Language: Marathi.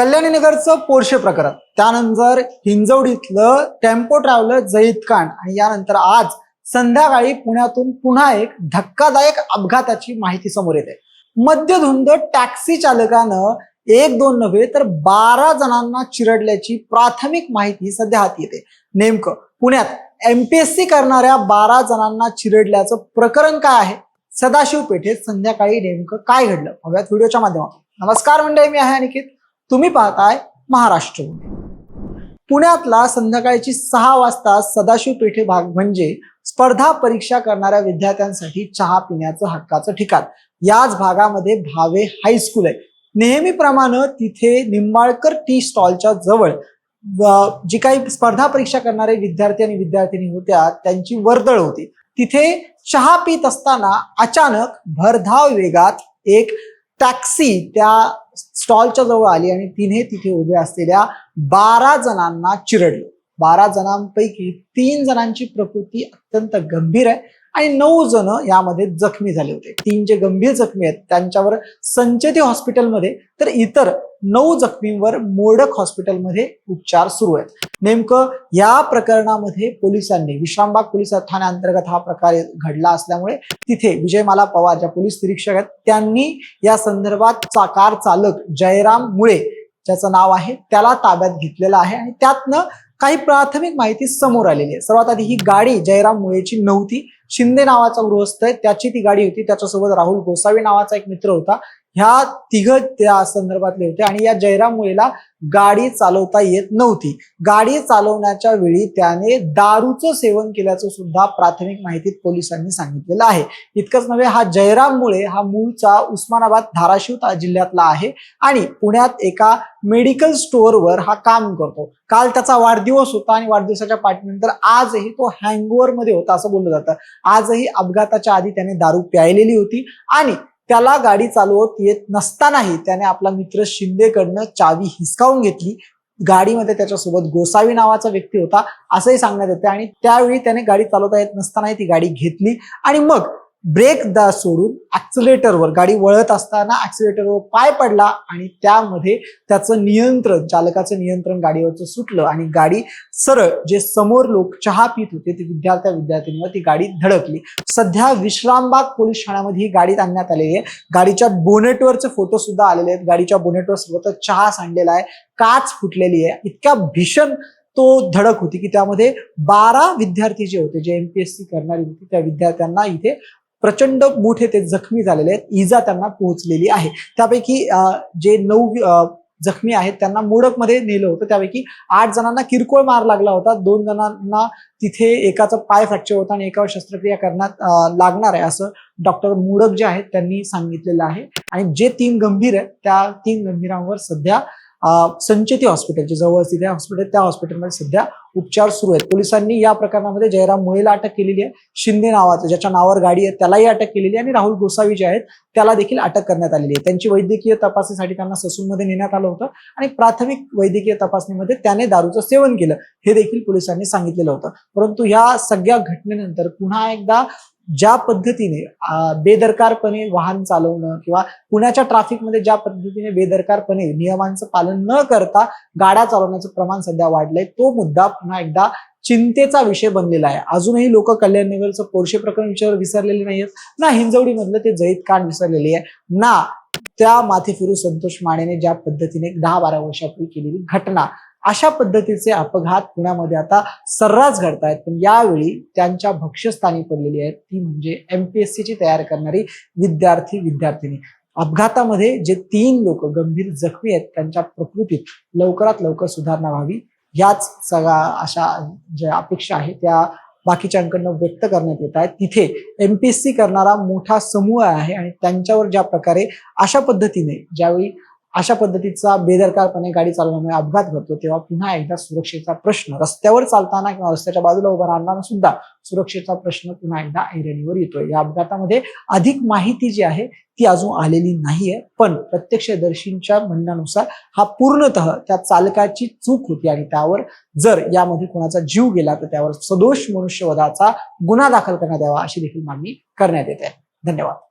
कल्याणीनगरचं पोरशे प्रकरण. त्यानंतर हिंजवडीतलं टेम्पो ट्रॅव्हलर जईद खान आणि यानंतर आज संध्याकाळी पुण्यातून पुन्हा एक धक्कादायक अपघाताची माहिती समोर येते. मद्यधुंद टॅक्सी चालकानं एक दोन नव्हे तर बारा जणांना चिरडल्याची प्राथमिक माहिती सध्या हाती येते. नेमकं पुण्यात एमपीएससी करणाऱ्या बारा जणांना चिरडल्याचं प्रकरण काय आहे? सदाशिव पेठेत संध्याकाळी नेमकं काय घडलं? हव्यात व्हिडिओच्या माध्यमातून. नमस्कार मंडळी मी आहे अनिकेत. तुम्ही पाहताय महाराष्ट्र. पुण्यातला संध्याकाळची सहा वाजता सदाशिव पेठे भाग म्हणजे स्पर्धा परीक्षा करणाऱ्या विद्यार्थ्यांसाठी चहा पिण्याचं हक्काचं ठिकाण. याच भागामध्ये भावे हायस्कूल आहे. नेहमीप्रमाणे तिथे निंबाळकर टी स्टॉलच्या जवळ जी काही स्पर्धा परीक्षा करणारे विद्यार्थी आणि विद्यार्थिनी होत्या त्यांची वर्दळ होती. तिथे चहा पित असताना अचानक भरधाव वेगात एक टॅक्सी त्या स्टॉलच्या जवळ आली आणि तिने तिथे उभे असलेल्या बारा जणांना चिरडलं. बारा जणांपैकी तीन जणांची प्रकृती अत्यंत गंभीर आहे. आणि नऊ जण यामध्ये जखमी झाले होते. तीन जे गंभीर जखमी आहेत त्यांच्यावर संचेती हॉस्पिटलमध्ये तर इतर नऊ जखमींवर मोडक हॉस्पिटलमध्ये उपचार सुरू आहेत. नेमकं या प्रकरणामध्ये पोलिसांनी विश्रामबाग पोलीस ठाण्याअंतर्गत हा प्रकार घडला असल्यामुळे तिथे विजयमाला पवार ज्या पोलीस निरीक्षक आहेत त्यांनी या संदर्भात चा कार चालक जयराम मुळे ज्याचं नाव आहे त्याला ताब्यात घेतलेलं आहे आणि त्यातनं काही प्राथमिक माहिती समोर आलेली आहे. सर्वात आधी ही गाडी जयराम मुळेची नव्हती. शिंदे नावाचा गृहस्थ आहे. त्याची ती गाडी होती. त्याच्यासोबत राहुल गोसावी नावाचा एक मित्र होता. ह्या तिघ त्या संदर्भातले होते आणि या जयराम मुळेला गाडी चालवता येत नव्हती. गाडी चालवण्याच्या वेळी त्याने दारूचं सेवन केल्याचं सुद्धा प्राथमिक माहितीत पोलिसांनी सांगितलेलं आहे. इतकंच नव्हे हा जयराम मुळे हा मूळचा उस्मानाबाद धाराशिव जिल्ह्यातला आहे आणि पुण्यात एका मेडिकल स्टोअरवर हा काम करतो. काल त्याचा वाढदिवस होता आणि वाढदिवसाच्या पाठीनंतर आजही तो हँगओव्हरमध्ये होता असं बोललं जातं. आजही अपघाताच्या आधी त्याने दारू प्यायलेली होती आणि त्याला गाडी चालवत येत नसतानाही त्याने आपला मित्र शिंदेकडनं चावी हिसकावून घेतली. गाडीमध्ये त्याच्यासोबत गोसावी नावाचा व्यक्ती होता असंही सांगण्यात येते आणि त्यावेळी त्याने गाडी चालवता येत नसतानाही ती गाडी घेतली. आणि मग ब्रेक दा सोडून ऍक्सिलेटरवर गाडी वळत असताना ऍक्सिलेटरवर पाय पडला आणि त्यामध्ये त्याचं नियंत्रण चालकाचं नियंत्रण गाडीवरचं सुटलं आणि गाडी सरळ जे समोर लोक चहा पित होते ते विद्यार्थ्या विद्यार्थिनीवर ती गाडी धडकली. सध्या विश्रामबाग पोलीस ठाण्यामध्ये ही गाडी आणण्यात आलेली आहे. गाडीच्या बोनेटवरचे फोटो सुद्धा आलेले आहेत. गाडीच्या बोनेटवर सर्वत्र चहा सांडलेला आहे. काच फुटलेली आहे. इतक्या भीषण तो धडक होती की त्यामध्ये बारा विद्यार्थी जे होते जे एमपीएससी करणारी होती त्या विद्यार्थ्यांना इथे प्रचंड मोठे ते जखमी झालेले आहेत. इजा त्यांना पोहोचलेली आहे. त्यापैकी जे नऊ जखमी आहेत त्यांना मोडकमध्ये नेलं होतं. त्यापैकी आठ जणांना किरकोळ मार लागला होता. दोन जणांना तिथे एकाचा पाय फ्रॅक्चर होता आणि एकावर शस्त्रक्रिया करण्यात लागणार आहे असं डॉक्टर मोडक जे आहेत त्यांनी सांगितलेलं आहे. आणि जे तीन गंभीर आहेत त्या तीन गंभीरांवर सध्या संचेती हॉस्पिटल जे जवळ तिथे हॉस्पिटल त्या हॉस्पिटलमध्ये सध्या उपचार सुरू आहेत. पोलिसांनी या प्रकरणामध्ये जयराम मुळेला अटक केलेली आहे. शिंदे नावाचं ज्याच्या नावावर गाडी आहे त्यालाही अटक केलेली आहे आणि राहुल गोसावी जे आहेत त्याला देखील अटक करण्यात आलेली आहे. त्यांची वैद्यकीय तपासणीसाठी त्यांना ससूनमध्ये नेण्यात आलं होतं आणि प्राथमिक वैद्यकीय तपासणीमध्ये त्याने दारूचं सेवन केलं. हे देखील पोलिसांनी सांगितलेलं होतं. परंतु ह्या सगळ्या घटनेनंतर पुन्हा एकदा ज्या पद्धतीने बेदरकारपणे वाहन चालवणं किंवा पुण्याच्या ट्रॅफिकमध्ये ज्या पद्धतीने बेदरकारपणे नियमांचं पालन न करता गाड्या चालवण्याचं प्रमाण सध्या वाढलंय तो मुद्दा पुन्हा एकदा चिंतेचा विषय बनलेला आहे. अजूनही लोक कल्याणनगरचं पोरशे प्रकरण विचार विसरलेले नाहीयेत. ना हिंजवडीमधलं ते जईद कांड विसरलेले आहे. ना त्या माथे फिरू संतोष मानेने ज्या पद्धतीने दहा बारा वर्षापूर्वी केलेली घटना अशा पद्धतीचे अपघात पुण्यामध्ये आता सर्रास घडतायत. पण यावेळी त्यांच्या भक्ष्यस्थानी पडलेली आहेत. ती म्हणजे एमपीएससी ची तयार करणारी विद्यार्थी विद्यार्थिनी. अपघातामध्ये जे तीन लोक गंभीर जखमी आहेत त्यांच्या प्रकृतीत लवकरात लवकर सुधारणा व्हावी याच सगळ्या अशा ज्या अपेक्षा आहेत त्या बाकीच्यांकडनं व्यक्त करण्यात येत आहेत. तिथे एम पी एस सी करणारा मोठा समूह आहे आणि त्यांच्यावर ज्या प्रकारे अशा पद्धतीने ज्यावेळी अशा पद्धतीचा बेदरकारपणे गाडी चालवण्यामुळे अपघात घडतो तेव्हा पुन्हा एकदा सुरक्षेचा प्रश्न रस्त्यावर चालताना किंवा रस्त्याच्या बाजूला उभा राहताना सुद्धा सुरक्षेचा प्रश्न पुन्हा एकदा ऐरणीवर येतोय. या अपघातामध्ये अधिक माहिती जी आहे ती अजून आलेली नाहीये पण प्रत्यक्षदर्शींच्या म्हणण्यानुसार हा पूर्णतः त्या चालकाची चूक होती आणि त्यावर जर यामध्ये कोणाचा जीव गेला तर त्यावर सदोष मनुष्यवधाचा गुन्हा दाखल करण्यात यावा अशी देखील मागणी करण्यात येते. धन्यवाद.